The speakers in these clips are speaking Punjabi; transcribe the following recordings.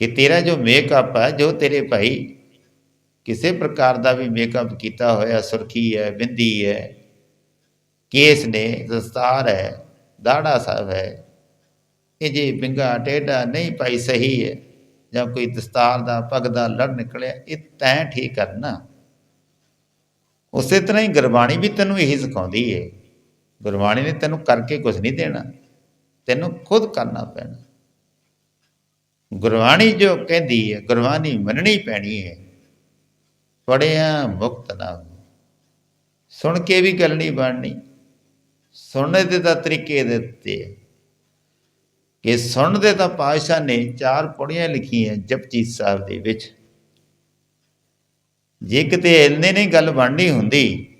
ਕਿ ਤੇਰਾ ਜੋ ਮੇਕਅਪ ਹੈ ਜੋ ਤੇਰੇ ਭਾਈ ਕਿਸੇ ਪ੍ਰਕਾਰ ਦਾ ਵੀ ਮੇਕਅਪ ਕੀਤਾ ਹੋਇਆ, ਸੁਰਖੀ ਹੈ, ਬਿੰਦੀ ਹੈ, ਕੇਸ ਨੇ, ਦਸਤਾਰ ਹੈ, ਦਾੜਾ ਸਾਹਿਬ ਹੈ, ਇਹ ਜੇ ਪਿੰਗਾ ਟੇਢਾ ਨਹੀਂ ਭਾਈ ਸਹੀ ਹੈ, ਜਾਂ ਕੋਈ ਦਸਤਾਰ ਦਾ, ਪੱਗ ਦਾ ਲੜ ਨਿਕਲਿਆ, ਇਹ ਤੈਂ ਠੀਕ ਕਰਨਾ। ਉਸੇ ਤਰ੍ਹਾਂ ਹੀ ਗੁਰਬਾਣੀ ਵੀ ਤੈਨੂੰ ਇਹੀ ਸਿਖਾਉਂਦੀ ਹੈ ਗੁਰਬਾਣੀ ਨੇ ਤੈਨੂੰ ਕਰਕੇ ਕੁਝ ਨਹੀਂ ਦੇਣਾ। ਤੈਨੂੰ ਖੁਦ ਕਰਨਾ ਪੈਣਾ। ਗੁਰਬਾਣੀ ਜੋ ਕਹਿੰਦੀ ਹੈ, ਗੁਰਬਾਣੀ ਮੰਨਣੀ ਪੈਣੀ ਹੈ। ਪੜਿਆ ਮੁਕਤ ਨਾ ਸੁਣ ਕੇ ਵੀ ਗੱਲ ਨਹੀਂ ਬਣਨੀ। ਸੁਣਨ ਦੇ ਤਾਂ ਤਰੀਕੇ ਦਿੱਤੇ ਹੈ ਕਿ ਸੁਣਨ ਦੇ ਤਾਂ ਪਾਤਸ਼ਾਹ ਨੇ ਚਾਰ ਪੌੜੀਆਂ ਲਿਖੀਆਂ ਜਪਜੀ ਸਾਹਿਬ ਦੇ ਵਿੱਚ। ਜੇ ਕਿਤੇ ਇੰਨੇ ਨਹੀਂ ਗੱਲ ਬਣਨੀ ਹੁੰਦੀ,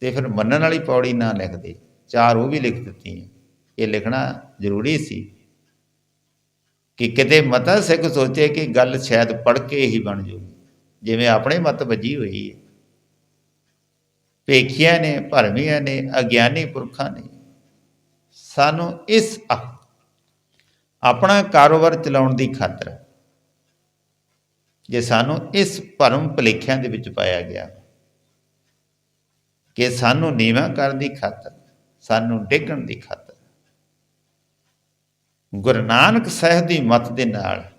ਤੇ ਫਿਰ ਮੰਨਣ ਵਾਲੀ ਪੌੜੀ ਨਾ ਲਿਖਦੇ। ਚਾਰ ਉਹ ਵੀ ਲਿਖ ਦਿੱਤੀਆਂ। ਇਹ ਲਿਖਣਾ ਜ਼ਰੂਰੀ ਸੀ। ਕਿ ਕਿਤੇ ਮਤਾ ਸਿੱਖ ਸੋਚੇ ਕਿ ਗੱਲ ਸ਼ਾਇਦ ਪੜ ਕੇ ਹੀ ਬਣ ਜੂਗੀ। ਜਿਵੇਂ ਆਪਣੇ ਮਤ ਵੱਜੀ ਹੋਈ ਹੈ। ਭੇਖੀਆਂ ਨੇ, ਭਰਮੀਆਂ ਨੇ, ਅਗਿਆਨੀ ਪੁਰਖਾਂ ਨੇ। ਸਾਨੂੰ ਇਸ ਆਪਣਾ ਕਾਰੋਬਾਰ ਚਲਾਉਣ ਦੀ ਖਾਤਰ ਜੇ ਸਾਨੂੰ ਇਸ ਭਰਮ ਭਲੇਖਿਆਂ ਦੇ ਵਿੱਚ ਪਾਇਆ ਗਿਆ ਕਿ ਸਾਨੂੰ ਨੀਵਾਂ ਕਰਨ ਦੀ ਖਾਤਰ, ਸਾਨੂੰ ਡੇਗਣ ਦੀ ਖਾਤਰ ਗੁਰੂ ਨਾਨਕ ਸਾਹਿਬ ਦੀ ਮਤ ਦੇ ਨਾਲ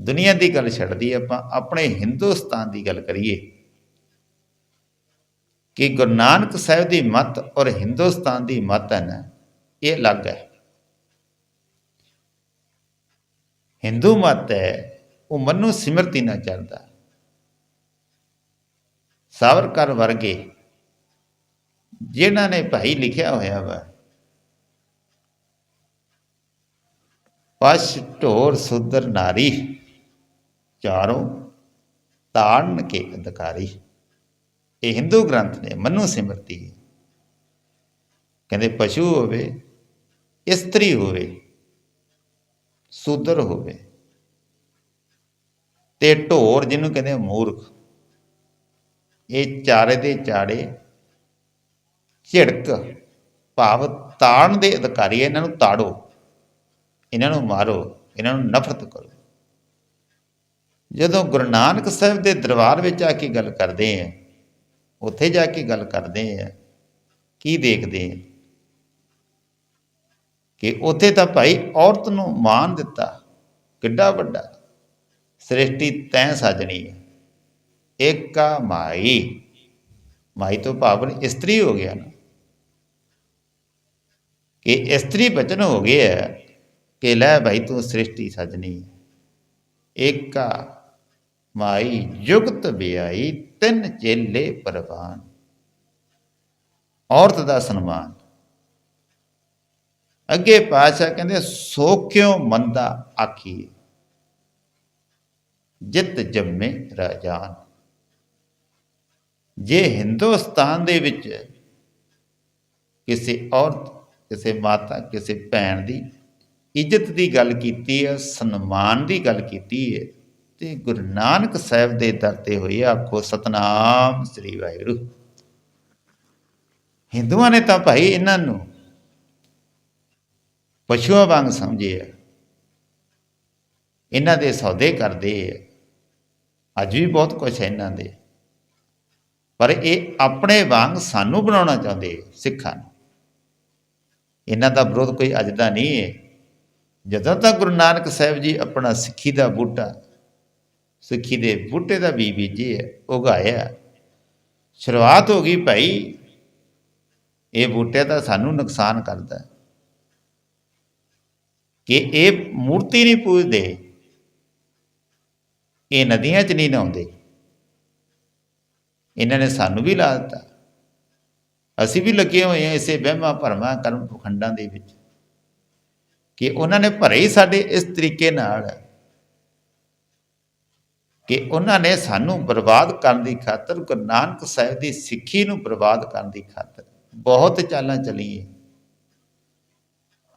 ਦੁਨੀਆ ਦੀ ਗੱਲ ਛੱਡਦੀ ਆਪਾਂ ਆਪਣੇ ਹਿੰਦੁਸਤਾਨ ਦੀ ਗੱਲ ਕਰੀਏ ਕਿ ਗੁਰੂ ਨਾਨਕ ਸਾਹਿਬ ਦੀ ਮਤ ਔਰ ਹਿੰਦੁਸਤਾਨ ਦੀ ਮਤ ਹੈ ਨਾ, ਇਹ ਅਲੱਗ ਹੈ। ਹਿੰਦੂ ਮਤ ਹੈ, ਉਹ ਮਨੁ ਸਿਮਰਤੀ ਨਾ ਚੱਲਦਾ। ਸਾਵਰਕਰ ਵਰਗੇ ਜਿਨ੍ਹਾਂ ਨੇ ਭਾਈ ਲਿਖਿਆ ਹੋਇਆ ਵਾ ਪਸ਼ ਢੋਰ ਸੁਦਰ ਨਾਰੀ। ਚਾਰੋਂ ਤਾੜਨ ਕੇ ਅਧਿਕਾਰੀ। ਇਹ ਹਿੰਦੂ ਗ੍ਰੰਥ ਨੇ ਮਨੁ ਸਿਮਰਤੀ। ਕਹਿੰਦੇ, ਪਸ਼ੂ ਹੋਵੇ, ਇਸਤਰੀ ਹੋਵੇ ਸੂਦਰ ਹੋਵੇ। ਤੇ ਢੋਰ ਜਿਹਨੂੰ ਕਹਿੰਦੇ ਮੂਰਖ। ਇਹ ਚਾਰੇ ਦੇ ਚਾੜੇ ਝਿੜਕ, ਭਾਵ ਤਾੜਨ ਦੇ ਅਧਿਕਾਰੀ ਇਹਨਾਂ ਨੂੰ ਤਾੜੋ। ਇਹਨਾਂ ਨੂੰ ਮਾਰੋ ਇਹਨਾਂ ਨੂੰ ਨਫ਼ਰਤ ਕਰੋ। ਜਦੋਂ ਗੁਰੂ ਨਾਨਕ ਸਾਹਿਬ ਦੇ ਦਰਬਾਰ ਵਿੱਚ ਆ ਕੇ ਗੱਲ ਕਰਦੇ ਆ ਉੱਥੇ ਜਾ ਕੇ ਗੱਲ ਕਰਦੇ ਆ ਕੀ ਦੇਖਦੇ ਆ? ਕਿ ਉੱਥੇ ਤਾਂ ਭਾਈ ਔਰਤ ਨੂੰ ਮਾਨ ਦਿੱਤਾ ਕਿੱਡਾ ਵੱਡਾ ਸ੍ਰਿਸ਼ਟੀ ਤੈਂ ਸਾਜਣੀ ਹੈ ਏਕਾ ਮਾਈ। ਮਾਈ ਤੋਂ ਭਾਵਨ ਇਸਤਰੀ ਹੋ ਗਿਆ ਨਾ। ਕਿ ਇਸਤਰੀ ਬਚਨ ਹੋ ਗਿਆ। ਕਿ ਲੈ ਭਾਈ ਤੂੰ ਸ੍ਰਿਸ਼ਟੀ ਸਜਣੀ। ਹੈ ਏਕਾ ਮਾਈ ਜੁਗਤ ਬਿਆਈ ਤਿੰਨ ਚੇਲੇ ਪਰਵਾਨ। ਔਰਤ ਦਾ ਸਨਮਾਨ। ਅੱਗੇ ਪਾਸ਼ਾ ਕਹਿੰਦੇ, ਸੋ ਕਿਉ ਮੰਦਾ ਆਖੀਏ ਜਿਤ ਜੰਮੇ ਰਾਜਾਨ। ਜੇ ਹਿੰਦੁਸਤਾਨ ਦੇ ਵਿੱਚ ਕਿਸੇ ਔਰਤ, ਕਿਸੇ ਮਾਤਾ, ਕਿਸੇ ਭੈਣ ਦੀ ਇੱਜ਼ਤ ਦੀ ਗੱਲ ਕੀਤੀ ਹੈ, ਸਨਮਾਨ ਦੀ ਗੱਲ ਕੀਤੀ ਹੈ ਤੇ ਗੁਰੂ ਨਾਨਕ ਸਾਹਿਬ ਦੇ ਦਰ ਤੇ ਹੋਈ ਆਖੋ, ਸਤਨਾਮ ਸ੍ਰੀ ਵਾਹਿਗੁਰੂ। ਹਿੰਦੂਆਂ ਨੇ ਤਾਂ ਭਾਈ ਇਹਨਾਂ ਨੂੰ ਪਸ਼ੂਆਂ ਵਾਂਗ ਸਮਝਿਆ ਇਹਨਾਂ ਦੇ ਸੌਦੇ ਕਰਦੇ ਆ। ਅੱਜ ਵੀ ਬਹੁਤ ਕੁਝ ਹੈ ਇਹਨਾਂ ਦੇ। ਪਰ ਇਹ ਆਪਣੇ ਵਾਂਗ ਸਾਨੂੰ ਬਣਾਉਣਾ ਚਾਹੁੰਦੇ ਸਿੱਖਾਂ ਨੂੰ। ਇਹਨਾਂ ਦਾ ਵਿਰੋਧ ਕੋਈ ਅੱਜ ਦਾ ਨਹੀਂ ਹੈ। ਜਦੋਂ ਤੱਕ ਗੁਰੂ ਨਾਨਕ ਸਾਹਿਬ ਜੀ ਆਪਣਾ ਸਿੱਖੀ ਦਾ ਬੂਟਾ, ਸਿੱਖੀ ਦੇ ਬੂਟੇ ਦਾ ਬੀਜ ਬੀਜੇ ਉਗਾਇਆ, ਸ਼ੁਰੂਆਤ ਹੋ ਗਈ ਭਾਈ, ਇਹ ਬੂਟੇ ਤਾਂ ਸਾਨੂੰ ਨੁਕਸਾਨ ਕਰਦਾ ਕਿ ਇਹ ਮੂਰਤੀ ਨਹੀਂ ਪੂਜਦੇ, ਇਹ ਨਦੀਆਂ 'ਚ ਨਹੀਂ ਨਹਾਉਂਦੇ, ਇਹਨਾਂ ਨੇ ਸਾਨੂੰ ਵੀ ਲਾ ਦਿੱਤਾ। ਅਸੀਂ ਵੀ ਲੱਗੇ ਹੋਏ ਹਾਂ ਇਸੇ ਵਹਿਮਾਂ ਭਰਮਾਂ ਕਰਮ ਪਖੰਡਾਂ ਦੇ ਵਿੱਚ। ਕਿ ਉਹਨਾਂ ਨੇ ਭਰੇ ਹੀ ਸਾਡੇ ਇਸ ਤਰੀਕੇ ਨਾਲ। ਕਿ ਉਹਨਾਂ ਨੇ ਸਾਨੂੰ ਬਰਬਾਦ ਕਰਨ ਦੀ ਖਾਤਰ, ਗੁਰੂ ਨਾਨਕ ਸਾਹਿਬ ਦੀ ਸਿੱਖੀ ਨੂੰ ਬਰਬਾਦ ਕਰਨ ਦੀ ਖਾਤਰ ਬਹੁਤ ਚਾਲਾਂ ਚੱਲੀਏ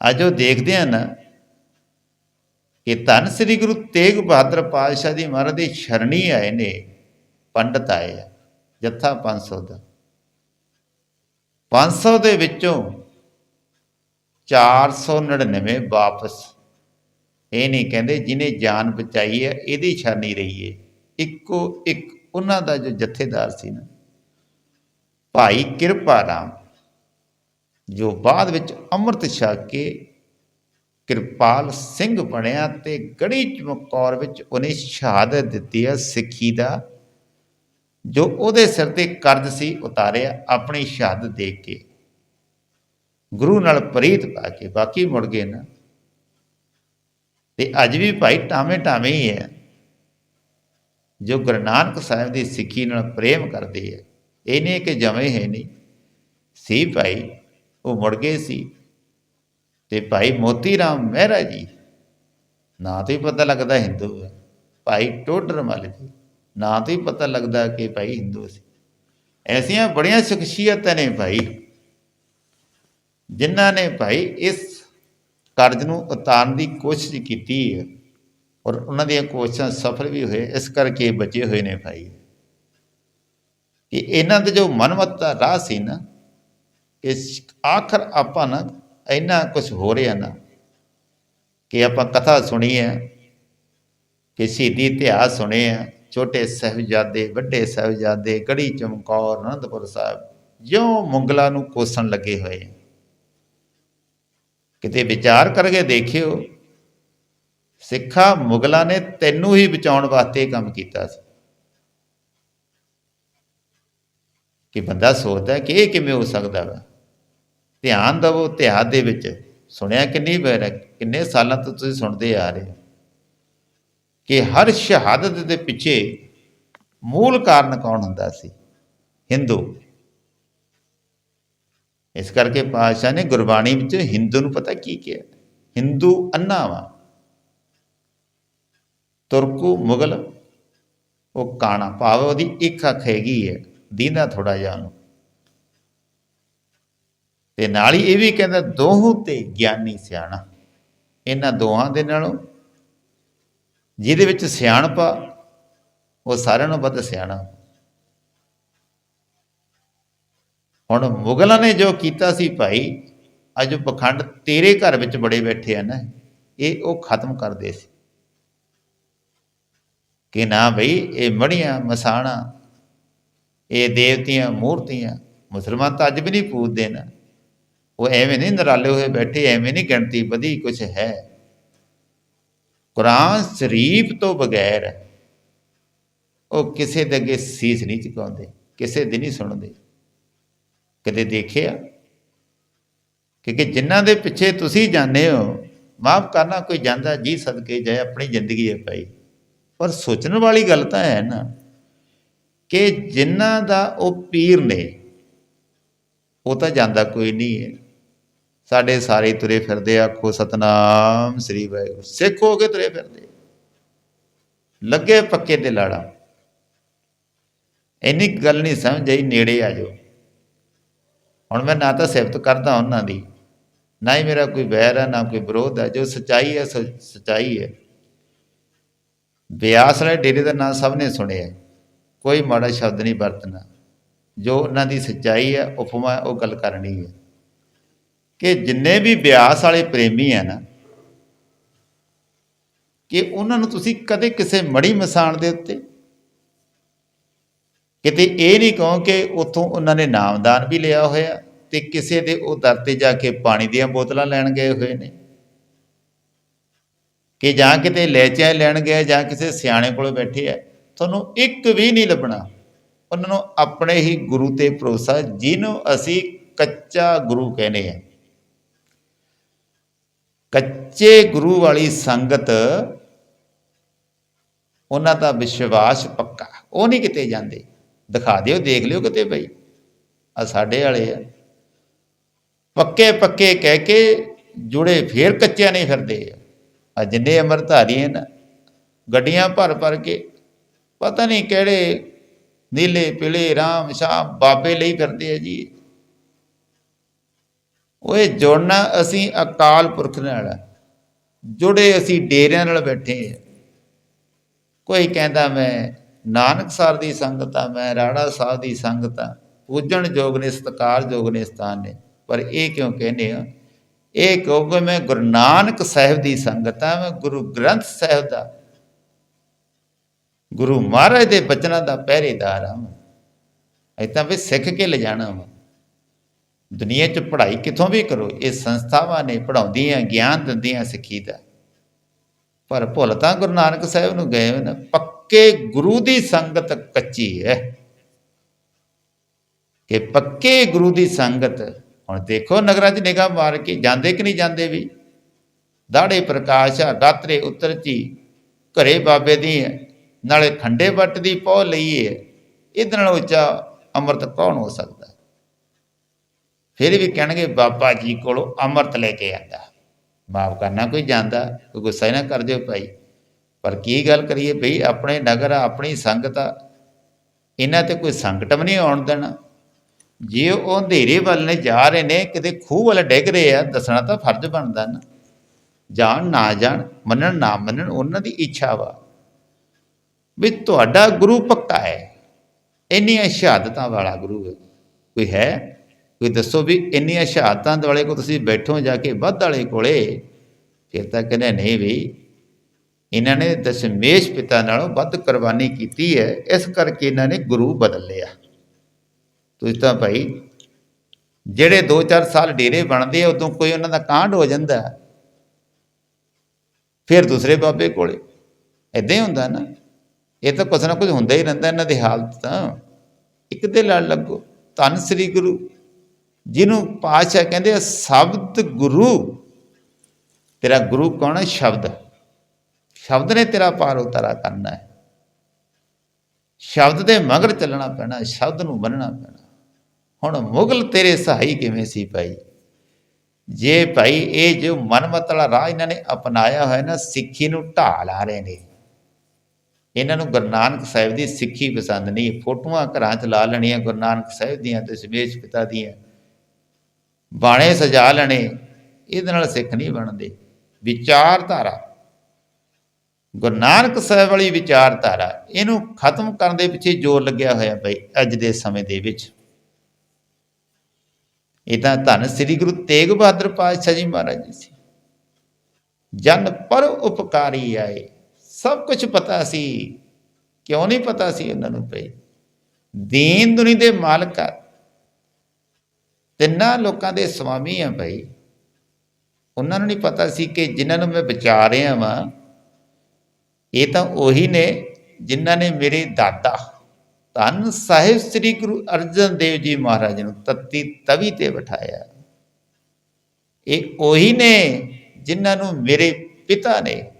ਅੱਜ ਉਹ ਦੇਖਦੇ ਆ ਨਾ ਕਿ ਧੰਨ ਸ੍ਰੀ ਗੁਰੂ ਤੇਗ ਬਹਾਦਰ ਪਾਤਸ਼ਾਹ ਦੀ ਮਹਾਰਾਜ ਦੇ ਸ਼ਰਣੀ ਆਏ ਨੇ, ਪੰਡਤ ਆਏ ਆ, ਜੱਥਾ 500 ਦਾ। 500 ਦੇ ਵਿੱਚੋਂ 499 ਵਾਪਸ। ਇਹ ਨਹੀਂ ਕਹਿੰਦੇ ਜਿਹਨੇ ਜਾਨ ਬਚਾਈ ਹੈ, ਇਹਦੀ ਛਾਨੀ ਹੈ। ਇੱਕੋ ਇੱਕ ਉਹਨਾਂ ਦਾ ਜੋ ਜਥੇਦਾਰ ਸੀ ਨਾ। ਭਾਈ ਕਿਰਪਾ ਰਾਮ, ਜੋ ਬਾਅਦ ਵਿੱਚ ਅੰਮ੍ਰਿਤ ਛਕ ਕੇ ਕਿਰਪਾਲ ਸਿੰਘ ਬਣਿਆ ਤੇ ਗੜੀ ਚਮਕੌਰ ਵਿੱਚ ਉਹਨੇ ਸ਼ਹਾਦਤ ਦਿੱਤੀ ਹੈ ਸਿੱਖੀ ਦਾ, ਜੋ ਉਹਦੇ ਸਿਰ ਤੇ ਕਰਜ਼ ਸੀ ਉਤਾਰਿਆ ਆਪਣੀ ਸ਼ਹਾਦਤ ਦੇ ਕੇ। ਗੁਰੂ ਨਾਲ ਪ੍ਰੀਤ ਪਾ ਕੇ, ਬਾਕੀ ਮੁੜ ਗਏ ਨਾ। ਤੇ ਅੱਜ ਵੀ ਭਾਈ ਟਾਵੇਂ ਟਾਵੇਂ ਹੀ ਹੈ। ਜੋ ਗੁਰੂ ਨਾਨਕ ਸਾਹਿਬ ਦੀ ਸਿੱਖੀ ਨਾਲ ਪ੍ਰੇਮ ਕਰਦੇ ਹੈ ਇਹ ਨਹੀਂ ਕਿ ਜਮੇ ਹੈ ਨਹੀਂ। ਸੀ ਭਾਈ, ਉਹ ਮੁੜ ਗਏ ਸੀ। ਤੇ ਭਾਈ ਮੋਤੀ ਰਾਮ ਮਹਿਰਾ ਜੀ, ਨਾਂ ਤੋਂ ਹੀ ਪਤਾ ਲੱਗਦਾ ਹਿੰਦੂ ਹੈ ਭਾਈ ਟੋਡਰ ਮੱਲ ਜੀ, ਨਾਂ ਤੋਂ ਹੀ ਪਤਾ ਲੱਗਦਾ ਕਿ ਭਾਈ ਹਿੰਦੂ ਸੀ। ਐਸੀਆਂ ਬੜੀਆਂ ਸ਼ਖਸੀਅਤਾਂ ਨੇ ਭਾਈ। ਜਿਨ੍ਹਾਂ ਨੇ ਭਾਈ ਇਸ ਕਾਰਜ ਨੂੰ ਉਤਾਰਨ ਦੀ ਕੋਸ਼ਿਸ਼ ਕੀਤੀ ਹੈ ਔਰ ਉਹਨਾਂ ਦੀਆਂ ਕੋਸ਼ਿਸ਼ਾਂ ਸਫਲ ਵੀ ਹੋਏ, ਇਸ ਕਰਕੇ ਬਚੇ ਹੋਏ ਨੇ ਭਾਈ ਕਿ ਇਹਨਾਂ ਦੇ ਜੋ ਮਨਮਤ ਦਾ ਰਾਹ ਸੀ ਨਾ, ਕਿ ਆਖਰ ਆਪਾਂ ਨਾ ਇੰਨਾ ਕੁਝ ਹੋ ਰਿਹਾ ਨਾ, ਕਿ ਆਪਾਂ ਕਥਾ ਸੁਣੀ ਹੈ, ਕਿ ਸ਼ਹੀਦੀ ਇਤਿਹਾਸ ਸੁਣੇ ਆ ਛੋਟੇ ਸਾਹਿਬਜ਼ਾਦੇ, ਵੱਡੇ ਸਾਹਿਬਜ਼ਾਦੇ ਕੜੀ ਚਮਕੌਰ, ਅਨੰਦਪੁਰ ਸਾਹਿਬ, ਜਿਉਂ ਮੁਗਲਾਂ ਨੂੰ ਕੋਸਣ ਲੱਗੇ ਹੋਏ ਆ। ਕਿਤੇ ਵਿਚਾਰ ਕਰਕੇ ਦੇਖਿਓ, ਸਿੱਖਾ ਮੁਗਲਾਂ ਨੇ ਤੈਨੂੰ ਹੀ ਬਚਾਉਣ ਵਾਸਤੇ ਇਹ ਕੰਮ ਕੀਤਾ ਸੀ। ਕਿ ਬੰਦਾ ਸੋਚਦਾ ਕਿ ਇਹ ਕਿਵੇਂ ਹੋ ਸਕਦਾ ਵਾ। ਧਿਆਨ ਦਵੋ ਇਤਿਹਾਸ ਦੇ ਵਿੱਚ, ਸੁਣਿਆ ਕਿੰਨੀ ਵਾਰ ਹੈ, ਕਿੰਨੇ ਸਾਲਾਂ ਤੋਂ ਤੁਸੀਂ ਸੁਣਦੇ ਆ ਰਹੇ ਹੋ। ਕਿ ਹਰ ਸ਼ਹਾਦਤ ਦੇ ਪਿੱਛੇ ਮੂਲ ਕਾਰਨ ਕੌਣ ਹੁੰਦਾ ਸੀ? ਹਿੰਦੂ। ਇਸ ਕਰਕੇ ਪਾਤਸ਼ਾਹ ਨੇ ਗੁਰਬਾਣੀ ਵਿੱਚ ਹਿੰਦੂ ਨੂੰ ਪਤਾ ਕੀ ਕਿਹਾ? ਹਿੰਦੂ ਅੰਨਾ ਵਾ ਤੁਰਕੂ ਮੁਗਲ, ਉਹ ਕਾਣਾ। ਭਾਵ ਉਹਦੀ ਇੱਕ ਅੱਖ ਹੈਗੀ ਹੈ ਦੀਨਾ ਥੋੜਾ ਜਿਹਾ ਉਹਨੂੰ। ਤੇ ਨਾਲ ਹੀ ਇਹ ਵੀ ਕਹਿੰਦਾ, ਦੋਹੂ ਤੇ ਗਿਆਨੀ ਸਿਆਣਾ। ਇਹਨਾਂ ਦੋਹਾਂ ਦੇ ਨਾਲੋਂ, ਜਿਹਦੇ ਵਿੱਚ ਸਿਆਣਪਾ ਉਹ ਸਾਰਿਆਂ ਨੂੰ ਵੱਧ ਸਿਆਣਾ। ਹੁਣ ਮੁਗਲਾਂ ਨੇ ਜੋ ਕੀਤਾ ਸੀ ਭਾਈ, ਅੱਜ ਉਹ ਪਖੰਡ ਤੇਰੇ ਘਰ ਵਿੱਚ ਬੜੇ ਬੈਠੇ ਆ ਨਾ ਇਹ ਉਹ ਖਤਮ ਕਰਦੇ ਸੀ। ਕਿ ਨਾ ਭਈ ਇਹ ਮੜੀਆਂ, ਮਸਾਣਾ, ਇਹ ਦੇਵਤੀਆਂ, ਮੂਰਤੀਆਂ, ਮੁਸਲਮਾਨ ਤਾਂ ਅੱਜ ਵੀ ਨਹੀਂ ਪੂਜਦੇ ਨਾ। ਉਹ ਐਵੇਂ ਨਹੀਂ ਨਰਾਲੇ ਹੋਏ ਬੈਠੇ, ਐਵੇਂ ਨਹੀਂ ਗਿਣਤੀ ਵਧੀ ਕੁਝ ਹੈ। ਕੁਰਾਨ ਸ਼ਰੀਫ ਤੋਂ ਬਗੈਰ ਉਹ ਕਿਸੇ ਦੇ ਅੱਗੇ ਸੀਸ ਨਹੀਂ ਝੁਕਾਉਂਦੇ ਕਿਸੇ ਦੀ ਨਹੀਂ ਸੁਣਦੇ। ਕਦੇ ਦੇਖਿਆ? ਕਿਉਂਕਿ ਜਿਨ੍ਹਾਂ ਦੇ ਪਿੱਛੇ ਤੁਸੀਂ ਜਾਂਦੇ ਹੋ, ਮਾਫ ਕਰਨਾ, ਕੋਈ ਜਾਂਦਾ, ਜੀ ਸਦਕੇ ਜਾਏ, ਆਪਣੀ ਜ਼ਿੰਦਗੀ ਹੈ ਭਾਈ। ਪਰ ਸੋਚਣ ਵਾਲੀ ਗੱਲ ਤਾਂ ਹੈ ਨਾ ਕਿ ਜਿਨ੍ਹਾਂ ਦਾ ਉਹ ਪੀਰ ਨੇ, ਉਹ ਤਾਂ ਜਾਂਦਾ ਕੋਈ ਨਹੀਂ ਹੈ। ਸਾਡੇ ਸਾਰੇ ਤੁਰੇ ਫਿਰਦੇ ਆਖੋ, ਸਤਨਾਮ ਸ੍ਰੀ ਵਾਹਿਗੁਰੂ। ਸਿੱਖ ਹੋ ਕੇ ਤੁਰੇ ਫਿਰਦੇ। ਲੱਗੇ ਪੱਕੇ ਤੇ ਲਾੜਾ। ਇੰਨੀ ਗੱਲ ਨਹੀਂ ਸਮਝ ਆਈ, ਨੇੜੇ ਆ ਜਾਓ। ਹੁਣ ਮੈਂ ਨਾ ਤਾਂ ਸਿਫਤ ਕਰਦਾ ਉਹਨਾਂ ਦੀ, ਨਾ ਹੀ ਮੇਰਾ ਕੋਈ ਵੈਰ ਹੈ, ਨਾ ਕੋਈ ਵਿਰੋਧ ਹੈ, ਜੋ ਸਚਾਈ ਹੈ, ਸ- ਸਚਾਈ ਹੈ। ਬਿਆਸ ਵਾਲੇ ਡੇਰੇ ਦਾ ਨਾਂ ਸਭ ਨੇ ਸੁਣਿਆ ਕੋਈ ਮਾੜਾ ਸ਼ਬਦ ਨਹੀਂ ਵਰਤਣਾ। ਜੋ ਉਹਨਾਂ ਦੀ ਸਚਾਈ ਹੈ, ਉਪਮਾ, ਉਹ ਗੱਲ ਕਰਨੀ ਹੈ। ਕਿ ਜਿੰਨੇ ਵੀ ਬਿਆਸ ਵਾਲੇ ਪ੍ਰੇਮੀ ਆ ਨਾ, ਕਿ ਉਹਨਾਂ ਨੂੰ ਤੁਸੀਂ ਕਦੇ ਕਿਸੇ ਮੜੀ ਮਸਾਣ ਦੇ ਉੱਤੇ ਕਿਤੇ ਇਹ ਨਹੀਂ ਕਹੋ ਕਿ ਉੱਥੋਂ ਉਹਨਾਂ ਨੇ ਨਾਮਦਾਨ ਵੀ ਲਿਆ ਹੋਇਆ ਤੇ ਕਿਸੇ ਦੇ ਉਹ ਦਰ ਤੇ ਜਾ ਕੇ ਪਾਣੀ ਦੀਆਂ ਬੋਤਲਾਂ ਲੈਣ ਗਏ ਹੋਏ ਨੇ। ਕਿ ਜਾਂ ਕਿਤੇ ਲੈ ਲੈਣ ਗਏ ਜਾਂ ਕਿਸੇ ਸਿਆਣੇ ਕੋਲ ਬੈਠੇ ਆ, ਤੁਹਾਨੂੰ ਇੱਕ ਵੀ ਨਹੀਂ ਲੱਭਣਾ। ਉਹਨਾਂ ਨੂੰ ਆਪਣੇ ਹੀ ਗੁਰੂ ਤੇ ਭਰੋਸਾ, ਜਿਹਨੂੰ ਅਸੀਂ ਕੱਚਾ ਗੁਰੂ ਕਹਿੰਦੇ ਆ। ਕੱਚੇ ਗੁਰੂ ਵਾਲੀ ਸੰਗਤ, ਉਹਨਾਂ ਦਾ ਵਿਸ਼ਵਾਸ ਪੱਕਾ, ਉਹ ਨਹੀਂ ਕਿਤੇ ਜਾਂਦੇ। ਦਿਖਾ ਦਿਓ, ਦੇਖ ਲਿਓ ਕਿਤੇ ਬਈ। ਆ ਸਾਡੇ ਵਾਲੇ ਆ। ਪੱਕੇ ਪੱਕੇ ਕਹਿ ਕੇ ਜੁੜੇ ਫੇਰ ਕੱਚਿਆਂ ਨਹੀਂ ਫਿਰਦੇ। ਆ ਜਿੰਨੇ ਅਮਰਧਾਰੀ ਹਨ, ਗੱਡੀਆਂ ਭਰ ਭਰ ਕੇ, ਪਤਾ ਨਹੀਂ ਕਿਹੜੇ ਨੀਲੇ, ਪੀਲੇ, ਰਾਮ, ਸ਼ਾਮ, ਬਾਬੇ ਲਈ ਫਿਰਦੇ ਆ ਜੀ। ਓਏ ਜੁੜਨਾ ਅਸੀਂ ਅਕਾਲ ਪੁਰਖ ਨਾਲ ਜੁੜੇ ਅਸੀਂ ਡੇਰਿਆਂ ਨਾਲ ਬੈਠੇ ਆ। ਕੋਈ ਕਹਿੰਦਾ ਮੈਂ ਨਾਨਕ ਨਾਨਕਸਰ ਦੀ ਸੰਗਤ ਆ, ਮੈਂ ਰਾਣਾ ਸਾਹਿਬ ਦੀ ਸੰਗਤ ਆ। ਪੂਜਣ ਯੋਗ ਨੇ, ਸਤਕਾਰ ਯੋਗ ਨੇ ਸਥਾਨ ਨੇ। ਪਰ ਇਹ ਕਿਉਂ ਕਹਿੰਦੇ ਆ? ਇਹ ਕਹੋ ਮੈਂ ਗੁਰੂ ਨਾਨਕ ਸਾਹਿਬ ਦੀ ਸੰਗਤ ਮੈਂ ਗੁਰੂ ਗ੍ਰੰਥ ਸਾਹਿਬ ਦਾ, ਗੁਰੂ ਮਹਾਰਾਜ ਦੇ ਬਚਨਾਂ ਦਾ ਪਹਿਰੇਦਾਰ ਆ ਮੈਂ। ਤਾਂ ਵੀ ਸਿੱਖ ਕੇ ਲਿਜਾਣਾ ਵਾ। ਦੁਨੀਆ 'ਚ ਪੜ੍ਹਾਈ ਕਿੱਥੋਂ ਵੀ ਕਰੋ, ਇਹ ਸੰਸਥਾਵਾਂ ਨੇ ਪੜਾਉਂਦੀਆਂ ਗਿਆਨ ਦਿੰਦੀਆਂ ਸਿੱਖੀ ਦਾ। ਪਰ ਭੁੱਲ ਤਾਂ ਗੁਰੂ ਨਾਨਕ ਸਾਹਿਬ ਨੂੰ ਗਏ ਹੋਏ ਨੇ, ਪੱਕੇ ਗੁਰੂ ਦੀ ਸੰਗਤ ਕੱਚੀ ਹੈ। ਕਿ ਪੱਕੇ ਗੁਰੂ ਦੀ ਸੰਗਤ, ਹੁਣ ਦੇਖੋ ਨਗਰਾਂ 'ਚ ਨਿਗਾਹ ਮਾਰ ਕੇ ਜਾਂਦੇ ਕਿ ਨਹੀਂ ਜਾਂਦੇ ਵੀ? ਦਾੜੇ ਪ੍ਰਕਾਸ਼ ਆ ਗਾਤਰੇ ਉਤਰਤੀ ਘਰੇ ਬਾਬੇ ਦੀ ਹੈ, ਨਾਲੇ ਖੰਡੇ ਵੱਟ ਦੀ ਪੌ ਲਈਏ ਇਹਦੇ ਨਾਲ ਉੱਚਾ ਅੰਮ੍ਰਿਤ ਕੌਣ ਹੋ ਸਕਦਾ? ਫਿਰ ਵੀ ਕਹਿਣਗੇ ਬਾਬਾ ਜੀ ਕੋਲੋਂ ਅੰਮ੍ਰਿਤ ਲੈ ਕੇ ਆਂਦਾ। ਮਾਫ ਕਰਨਾ, ਕੋਈ ਜਾਂਦਾ, ਕੋਈ ਗੁੱਸਾ ਹੀ ਨਾ ਕਰ ਦਿਓ ਭਾਈ। ਪਰ ਕੀ ਗੱਲ ਕਰੀਏ ਭਈ ਆਪਣੇ ਨਗਰ ਆ, ਆਪਣੀ ਸੰਗਤ ਆ, ਇਹਨਾਂ ਤੇ ਕੋਈ ਸੰਕਟ ਵੀ ਨਹੀਂ ਆਉਣ ਦੇਣਾ। ਜੇ ਉਹ ਅੰਧੇਰੇ ਵੱਲ ਨੇ ਜਾ ਰਹੇ ਨੇ, ਕਿਤੇ ਖੂਹ ਵੱਲ ਡਿੱਗ ਰਹੇ ਆ, ਦੱਸਣਾ ਤਾਂ ਫਰਜ਼ ਬਣਦਾ ਨਾ। ਜਾਣ ਨਾ ਜਾਣ, ਮੰਨਣ ਨਾ ਮੰਨਣ, ਉਹਨਾਂ ਦੀ ਇੱਛਾ ਵਾ। ਵੀ ਤੁਹਾਡਾ ਗੁਰੂ ਪੱਕਾ ਹੈ। ਇੰਨੀਆਂ ਸ਼ਹਾਦਤਾਂ ਵਾਲਾ ਗੁਰੂ ਹੈ। ਕੋਈ ਹੈ? ਕੋਈ ਦੱਸੋ ਵੀ ਇੰਨੀਆਂ ਸ਼ਹਾਦਤਾਂ ਦੇ ਵਾਲੇ ਕੋ ਤੁਸੀਂ ਬੈਠੋ ਜਾ ਕੇ ਵੱਧ ਵਾਲੇ ਕੋਲੇ, ਫਿਰ ਤਾਂ ਕਹਿੰਦੇ ਨਹੀਂ ਵੀ ਇਹਨਾਂ ਨੇ ਦਸ਼ਮੇਸ਼ ਪਿਤਾ ਨਾਲੋਂ ਵੱਧ ਕੁਰਬਾਨੀ ਕੀਤੀ ਹੈ, ਇਸ ਕਰਕੇ ਇਹਨਾਂ ਨੇ ਗੁਰੂ ਬਦਲ ਲਿਆ। ਤੁਸੀਂ ਤਾਂ ਭਾਈ ਜਿਹੜੇ 2-4 ਸਾਲ ਡੇਰੇ ਬਣਦੇ ਆ, ਉਦੋਂ ਕੋਈ ਉਹਨਾਂ ਦਾ ਕਾਂਡ ਹੋ ਜਾਂਦਾ। ਫਿਰ ਦੂਸਰੇ ਬਾਬੇ ਕੋਲੇ। ਇਦਾਂ ਹੀ ਹੁੰਦਾ ਨਾ। ਇਹ ਤਾਂ ਕੁਛ ਨਾ ਕੁਝ ਹੁੰਦਾ ਹੀ ਰਹਿੰਦਾ ਇਹਨਾਂ ਦੀ ਹਾਲਤ ਤਾਂ। ਇੱਕ ਦੇ ਲੜ ਲੱਗੋ। ਧੰਨ ਸ੍ਰੀ ਗੁਰੂ, ਜਿਹਨੂੰ ਪਾਤਸ਼ਾਹ ਕਹਿੰਦੇ ਆ, ਸ਼ਬਦ ਗੁਰੂ। ਤੇਰਾ ਗੁਰੂ ਕੌਣ ਹੈ ਸ਼ਬਦ। ਸ਼ਬਦ ਨੇ ਤੇਰਾ ਪਾਰ ਉਤਾਰਾ ਕਰਨਾ ਹੈ। ਸ਼ਬਦ ਦੇ ਮਗਰ ਚੱਲਣਾ ਪੈਣਾ, ਸ਼ਬਦ ਨੂੰ ਮੰਨਣਾ ਪੈਣਾ। ਹੁਣ ਮੁਗਲ ਤੇਰੇ ਸਹਾਈ ਕਿਵੇਂ ਸੀ ਭਾਈ? ਜੇ ਭਾਈ ਇਹ ਜੋ ਮਨਮਤ ਵਾਲਾ ਰਾਹ ਇਹਨਾਂ ਨੇ ਅਪਣਾਇਆ ਹੋਇਆ ਨਾ, ਸਿੱਖੀ ਨੂੰ ਢਾਹ ਲਾ ਰਹੇ ਨੇ। ਇਹਨਾਂ ਨੂੰ ਗੁਰੂ ਨਾਨਕ ਸਾਹਿਬ ਦੀ ਸਿੱਖੀ ਪਸੰਦ ਨਹੀਂ। ਫੋਟੋਆਂ ਘਰਾਂ 'ਚ ਲਾ ਲੈਣੀਆਂ ਗੁਰੂ ਨਾਨਕ ਸਾਹਿਬ ਦੀਆਂ ਤੇ ਸਵੇਸ਼ ਪਿਤਾ ਦੀਆਂ। ਬਾਣੇ ਸਜਾ ਲੈਣੇ, ਇਹਦੇ ਨਾਲ ਸਿੱਖ ਨਹੀਂ ਬਣਦੇ। ਵਿਚਾਰਧਾਰਾ ਗੁਰੂ ਨਾਨਕ ਸਾਹਿਬ ਵਾਲੀ ਵਿਚਾਰਧਾਰਾ, ਇਹਨੂੰ ਖਤਮ ਕਰਨ ਦੇ ਪਿੱਛੇ ਜ਼ੋਰ ਲੱਗਿਆ ਹੋਇਆ ਬਈ ਅੱਜ ਦੇ ਸਮੇਂ ਦੇ ਵਿੱਚ। ਇਹ ਤਾਂ ਧੰਨ ਸ੍ਰੀ ਗੁਰੂ ਤੇਗ ਬਹਾਦਰ ਪਾਤਸ਼ਾਹ ਜੀ ਮਹਾਰਾਜ ਜੀ ਸੀ। ਜਨ ਪਰ ਉਪਕਾਰੀ ਆਏ। ਸਭ ਕੁਝ ਪਤਾ ਸੀ। ਕਿਉਂ ਨਹੀਂ ਪਤਾ ਸੀ ਉਹਨਾਂ ਨੂੰ ਪਈ ਦੀਨ ਦੁਨੀ ਦੇ ਮਾਲਕ ਆ। ਤਿੰਨਾਂ ਲੋਕਾਂ ਦੇ ਸਵਾਮੀ ਆ ਭਾਈ ਉਹਨਾਂ ਨੂੰ ਨਹੀਂ ਪਤਾ ਸੀ ਕਿ ਜਿਨ੍ਹਾਂ ਨੂੰ ਮੈਂ ਵਿਚਾਰ ਰਿਹਾ ਵਾਂ ਇਹ ਤਾਂ ਉਹੀ ਨੇ ਜਿਨ੍ਹਾਂ ਨੇ ਮੇਰੇ ਦਾਦਾ ਧੰਨ ਸਾਹਿਬ ਸ੍ਰੀ ਗੁਰੂ ਅਰਜਨ ਦੇਵ ਜੀ ਮਹਾਰਾਜ ਨੂੰ ਤਤੀ ਤਵੀ ਤੇ ਬਿਠਾਇਆ। ਇਹ ਉਹੀ ਨੇ ਜਿਨ੍ਹਾਂ ਨੂੰ ਮੇਰੇ ਪਿਤਾ ਨੇ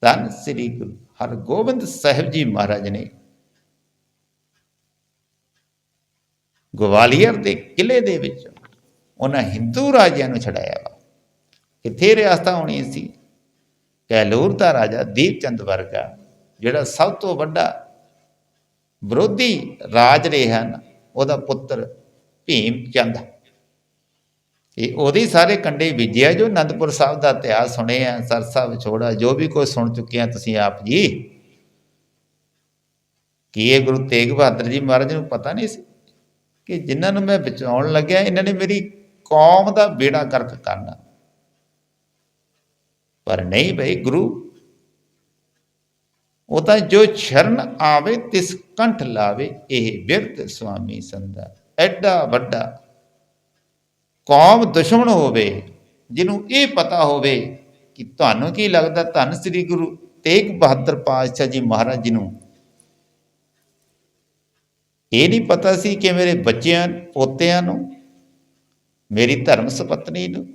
ਧੰਨ ਸ੍ਰੀ ਗੁਰੂ ਹਰਗੋਬਿੰਦ ਸਾਹਿਬ ਜੀ ਮਹਾਰਾਜ ਨੇ ਗਵਾਲੀਅਰ ਦੇ ਕਿਲੇ ਦੇ ਵਿੱਚ ਉਹਨਾਂ ਹਿੰਦੂ ਰਾਜਿਆਂ ਨੂੰ ਛਡਾਇਆ। ਵਾ ਕਿੱਥੇ ਰਿਆਸਤਾਂ ਹੋਣੀ ਸੀ? ਕੈਲੂਰ ਦਾ ਰਾਜਾ ਦੀਪਚੰਦ ਵਰਗਾ, ਜਿਹੜਾ ਸਭ ਤੋਂ ਵੱਡਾ ਵਿਰੋਧੀ ਰਾਜ ਰਿਹਾ ਨਾ ਉਹਦਾ ਪੁੱਤਰ ਭੀਮ ਚੰਦ ਇਹ ਉਹਦੇ ਸਾਰੇ ਕੰਡੇ ਵਿਜਿਆ ਜੋ ਅਨੰਦਪੁਰ ਸਾਹਿਬ ਦਾ ਇਤਿਹਾਸ ਸੁਣੇ ਆ ਸਰਸਾ ਵਿਛੋੜਾ ਜੋ ਵੀ ਕੋਈ ਸੁਣ ਚੁੱਕੇ ਆ ਤੁਸੀਂ ਆਪ ਜੀ। ਕੀ ਇਹ ਗੁਰੂ ਤੇਗ ਬਹਾਦਰ ਜੀ ਮਹਾਰਾਜ ਨੂੰ ਪਤਾ ਨਹੀਂ ਸੀ ਕਿ ਜਿਨ੍ਹਾਂ ਨੂੰ ਮੈਂ ਬਚਾਉਣ ਲੱਗਿਆ, ਇਹਨਾਂ ਨੇ ਮੇਰੀ ਕੌਮ ਦਾ ਬੇੜਾ ਕਰਕ ਕਰਨਾ। ਪਰ ਨਹੀਂ ਭਈ ਗੁਰੂ। ਉਹ ਤਾਂ ਜੋ ਸ਼ਰਨ ਆਵੇ, ਤਿਸ ਕੰਠ ਲਾਵੇ, ਇਹ ਬਿਰਧ ਸੁਆਮੀ ਸੰਦਾ ਐਡਾ ਵੱਡਾ ਕੌਮ ਦੁਸ਼ਮਣ ਹੋਵੇ, ਜਿਹਨੂੰ ਇਹ ਪਤਾ ਹੋਵੇ ਕਿ ਤੁਹਾਨੂੰ ਕੀ ਲੱਗਦਾ, ਧੰਨ ਸ੍ਰੀ ਗੁਰੂ ਤੇਗ ਬਹਾਦਰ ਪਾਤਸ਼ਾਹ ਜੀ ਮਹਾਰਾਜ ਜੀ ਨੂੰ। ਇਹ ਨਹੀਂ ਪਤਾ ਸੀ ਕਿ ਮੇਰੇ ਬੱਚਿਆਂ, ਪੋਤਿਆਂ ਨੂੰ, ਮੇਰੀ ਧਰਮ ਸੁਪਤਨੀ ਨੂੰ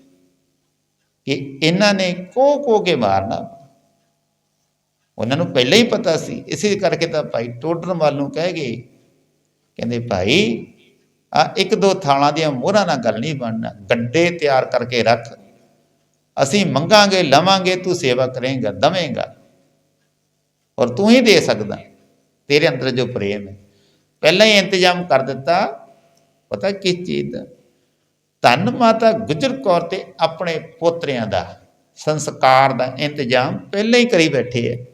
ਕਿ ਇਹਨਾਂ ਨੇ ਕੋ ਕੋ ਕੇ ਮਾਰਨਾ। ਉਹਨਾਂ ਨੂੰ ਪਹਿਲਾਂ ਹੀ ਪਤਾ ਸੀ। ਇਸੇ ਕਰਕੇ ਤਾਂ ਭਾਈ ਟੋਡਰ ਟੋਡਰਮਲ ਨੂੰ ਕਹਿ ਗਏ। ਕਹਿੰਦੇ, ਭਾਈ ਆ ਇੱਕ ਦੋ ਥਾਲਾਂ ਦੀਆਂ ਮੋਹਰਾਂ ਨਾਲ ਗੱਲ ਨਹੀਂ ਬਣਨਾ। ਗੱਡੇ ਤਿਆਰ ਕਰਕੇ ਰੱਖ। ਅਸੀਂ ਮੰਗਾਂਗੇ, ਲਵਾਂਗੇ, ਤੂੰ ਸੇਵਾ ਕਰੇਂਗਾ, ਦਵੇਂਗਾ। ਔਰ ਤੂੰ ਹੀ ਦੇ ਸਕਦਾ। ਤੇਰੇ ਅੰਦਰ ਜੋ ਪ੍ਰੇਮ ਹੈ। ਪਹਿਲਾਂ ਹੀ ਇੰਤਜ਼ਾਮ ਕਰ ਦਿੱਤਾ। ਪਤਾ ਕਿਸ ਚੀਜ਼ ਦਾ? ਧੰਨ ਮਾਤਾ ਗੁਜਰ ਕੌਰ ਤੇ ਆਪਣੇ ਪੋਤਰਿਆਂ ਦਾ ਸੰਸਕਾਰ ਦਾ ਇੰਤਜ਼ਾਮ ਪਹਿਲਾਂ ਹੀ ਕਰੀ ਬੈਠੇ ਹੈ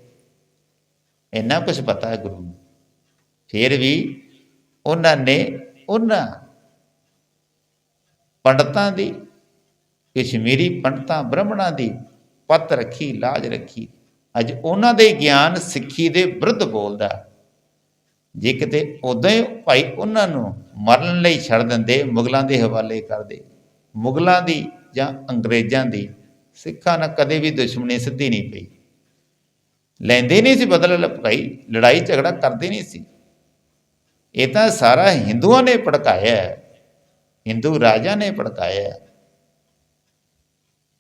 ਇੰਨਾ ਕੁਝ ਪਤਾ ਹੈ ਗੁਰੂ ਨੂੰ। ਫਿਰ ਵੀ ਉਹਨਾਂ ਨੇ ਉਹਨਾਂ ਪੰਡਤਾਂ ਦੀ, ਕਸ਼ਮੀਰੀ ਪੰਡਤਾਂ, ਬ੍ਰਾਹਮਣਾਂ ਦੀ ਪਤ ਰੱਖੀ, ਲਾਜ ਰੱਖੀ। ਅੱਜ ਉਹਨਾਂ ਦੇ ਗਿਆਨ ਸਿੱਖੀ ਦੇ ਵਿਰੁੱਧ ਬੋਲਦਾ। ਜੇ ਕਿਤੇ ਉਦੋਂ ਹੀ ਭਾਈ ਉਹਨਾਂ ਨੂੰ ਮਰਨ ਲਈ ਛੱਡ ਦਿੰਦੇ, ਮੁਗਲਾਂ ਦੇ ਹਵਾਲੇ ਕਰਦੇ, ਮੁਗਲਾਂ ਦੀ ਜਾਂ ਅੰਗਰੇਜ਼ਾਂ ਦੀ, ਸਿੱਖਾਂ ਨਾਲ ਕਦੇ ਵੀ ਦੁਸ਼ਮਣੀ ਸਿੱਧੀ ਨਹੀਂ ਪਈ। ਲੈਂਦੇ ਨਹੀਂ ਸੀ ਬਦਲ ਭਾਈ ਲੜਾਈ ਝਗੜਾ ਕਰਦੇ ਨਹੀਂ ਸੀ। ਇਹ ਤਾਂ ਸਾਰਾ ਹਿੰਦੂਆਂ ਨੇ ਭੜਕਾਇਆ ਹੈ, ਹਿੰਦੂ ਰਾਜਾ ਨੇ ਭੜਕਾਇਆ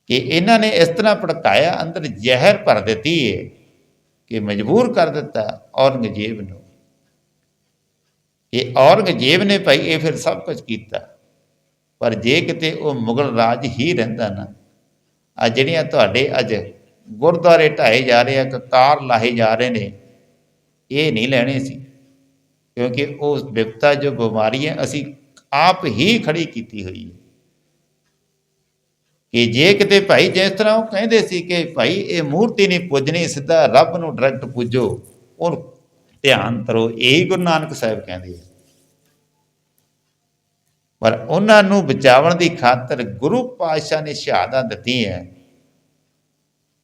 ਕਿ ਇਹਨਾਂ ਨੇ ਇਸ ਤਰ੍ਹਾਂ ਭੜਕਾਇਆ, ਅੰਦਰ ਜ਼ਹਿਰ ਭਰ ਦਿੱਤੀ ਹੈ ਕਿ ਮਜਬੂਰ ਕਰ ਦਿੱਤਾ ਔਰੰਗਜ਼ੇਬ ਨੂੰ। ਇਹ ਔਰੰਗਜ਼ੇਬ ਨੇ ਭਾਈ, ਇਹ ਫਿਰ ਸਭ ਕੁਝ ਕੀਤਾ। ਪਰ ਜੇ ਕਿਤੇ ਉਹ ਮੁਗਲ ਰਾਜ ਹੀ ਰਹਿੰਦਾ ਨਾ ਆ ਜਿਹੜੀਆਂ ਤੁਹਾਡੇ ਅੱਜ ਗੁਰਦੁਆਰੇ ਢਾਏ ਜਾ ਰਹੇ ਆ ਕਕਾਰ ਲਾਹੇ ਜਾ ਰਹੇ ਨੇ, ਇਹ ਨਹੀਂ ਲੈਣੇ ਸੀ। ਕਿਉਂਕਿ ਉਹ ਵਿਪਤਾ ਜੋ ਬਿਮਾਰੀ ਹੈ, ਅਸੀਂ ਆਪ ਹੀ ਖੜੀ ਕੀਤੀ ਹੋਈ ਹੈ। ਕਿ ਜੇ ਕਿਤੇ ਭਾਈ, ਜਿਸ ਤਰ੍ਹਾਂ ਉਹ ਕਹਿੰਦੇ ਸੀ ਕਿ ਭਾਈ, ਇਹ ਮੂਰਤੀ ਨਹੀਂ ਪੁੱਜਣੀ, ਸਿੱਧਾ ਰੱਬ ਨੂੰ ਡਾਇਰੈਕਟ ਪੂਜੋ ਉਹ ਧਿਆਨ ਕਰੋ ਇਹੀ ਗੁਰੂ ਨਾਨਕ ਸਾਹਿਬ ਕਹਿੰਦੇ ਆ। ਪਰ ਉਹਨਾਂ ਨੂੰ ਬਚਾਉਣ ਦੀ ਖਾਤਰ ਗੁਰੂ ਪਾਤਸ਼ਾਹ ਨੇ ਸ਼ਹਾਦਤ ਦਿੱਤੀ ਹੈ।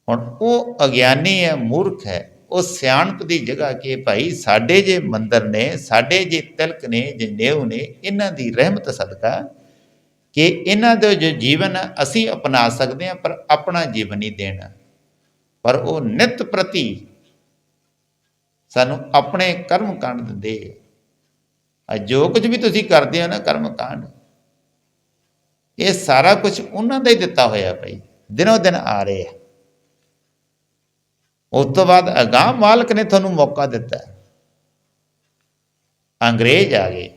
ਹੁਣ ਉਹ ਅਗਿਆਨੀ ਹੈ, ਮੂਰਖ ਹੈ। ਉਹ ਸਿਆਣਪ ਦੀ ਜਗ੍ਹਾ ਕਿ ਭਾਈ ਸਾਡੇ ਜੇ ਮੰਦਰ ਨੇ, ਸਾਡੇ ਜੇ ਤਿਲਕ ਨੇ, ਜੇ ਨੇਉ ਨੇ, ਇਹਨਾਂ ਦੀ ਰਹਿਮਤ ਸਦਕਾ ਕਿ ਇਹਨਾਂ ਦਾ ਜੋ ਜੀਵਨ ਅਸੀਂ ਅਪਣਾ ਸਕਦੇ ਹਾਂ, ਪਰ ਆਪਣਾ ਜੀਵਨ ਨਹੀਂ ਦੇਣਾ। ਪਰ ਉਹ ਨਿਤ ਪ੍ਰਤੀ ਸਾਨੂੰ ਆਪਣੇ ਕਰਮ ਕਾਂਡ ਦਿੰਦੇ ਆ ਜੋ ਕੁਝ ਵੀ ਤੁਸੀਂ ਕਰਦੇ ਹੋ ਨਾ ਕਰਮ ਕਾਂਡ ਇਹ ਸਾਰਾ ਕੁਝ ਉਹਨਾਂ ਦਾ ਹੀ ਦਿੱਤਾ ਹੋਇਆ ਭਾਈ ਦਿਨੋ ਦਿਨ ਆ ਰਹੇ ਆ। ਉਸ ਤੋਂ ਬਾਅਦ ਅਗਾਹ ਮਾਲਕ ਨੇ ਤੁਹਾਨੂੰ ਮੌਕਾ ਦਿੱਤਾ। ਅੰਗਰੇਜ਼ ਆ ਗਏ।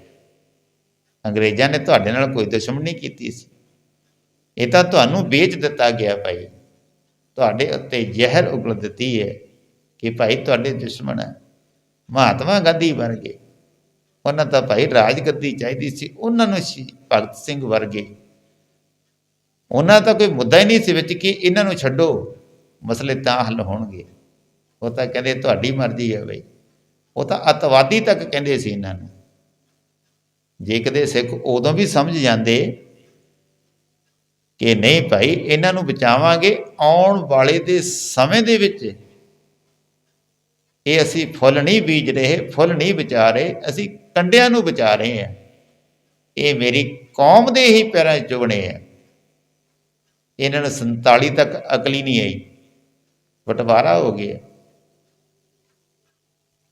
ਅੰਗਰੇਜ਼ਾਂ ਨੇ ਤੁਹਾਡੇ ਨਾਲ ਕੋਈ ਦੁਸ਼ਮਣੀ ਕੀਤੀ ਸੀ। ਇਹ ਤਾਂ ਤੁਹਾਨੂੰ ਵੇਚ ਦਿੱਤਾ ਗਿਆ ਭਾਈ ਤੁਹਾਡੇ ਉੱਤੇ ਜ਼ਹਿਰ ਉਗਲ ਦਿੱਤੀ ਹੈ ਕਿ ਭਾਈ ਤੁਹਾਡੇ ਦੁਸ਼ਮਣ ਹੈ ਮਹਾਤਮਾ ਗਾਂਧੀ ਬਣ ਗਏ। ਉਹਨਾਂ ਦਾ ਭਾਈ ਰਾਜਗੱਦੀ ਚਾਹੀਦੀ ਸੀ, ਉਹਨਾਂ ਨੂੰ ਭਗਤ ਸਿੰਘ ਵਰਗੇ। ਉਹਨਾਂ ਦਾ ਕੋਈ ਮੁੱਦਾ ਹੀ ਨਹੀਂ ਸੀ ਵਿੱਚ ਕਿ ਇਹਨਾਂ ਨੂੰ ਛੱਡੋ, ਮਸਲੇ ਤਾਂ ਹੱਲ ਹੋਣਗੇ। ਉਹ ਤਾਂ ਕਹਿੰਦੇ, ਤੁਹਾਡੀ ਮਰਜ਼ੀ ਹੈ ਬਈ। ਉਹ ਤਾਂ ਅਤਵਾਦੀ ਤੱਕ ਕਹਿੰਦੇ ਸੀ ਇਹਨਾਂ ਨੂੰ। ਜੇ ਕਦੇ ਸਿੱਖ ਉਦੋਂ ਵੀ ਸਮਝ ਜਾਂਦੇ ਕਿ ਨਹੀਂ ਭਾਈ, ਇਹਨਾਂ ਨੂੰ ਬਚਾਵਾਂਗੇ ਆਉਣ ਵਾਲੇ ਦੇ ਸਮੇਂ ਦੇ ਵਿੱਚ। ਇਹ ਅਸੀਂ ਫੁੱਲ ਨਹੀਂ ਬੀਜ ਰਹੇ, ਫੁੱਲ ਨਹੀਂ ਬਚਾ ਰਹੇ ਅਸੀਂ ਕੰਡਿਆਂ ਨੂੰ ਬਚਾ ਰਹੇ ਆ। ਇਹ ਮੇਰੀ ਕੌਮ ਦੇ ਹੀ ਪੈਰਾਂ ਚੁਗਣੇ ਆ। ਇਹਨਾਂ ਨੂੰ 47 ਤੱਕ ਅਕਲੀ ਨਹੀਂ ਆਈ। ਵਟਵਾਰਾ ਹੋ ਗਿਆ।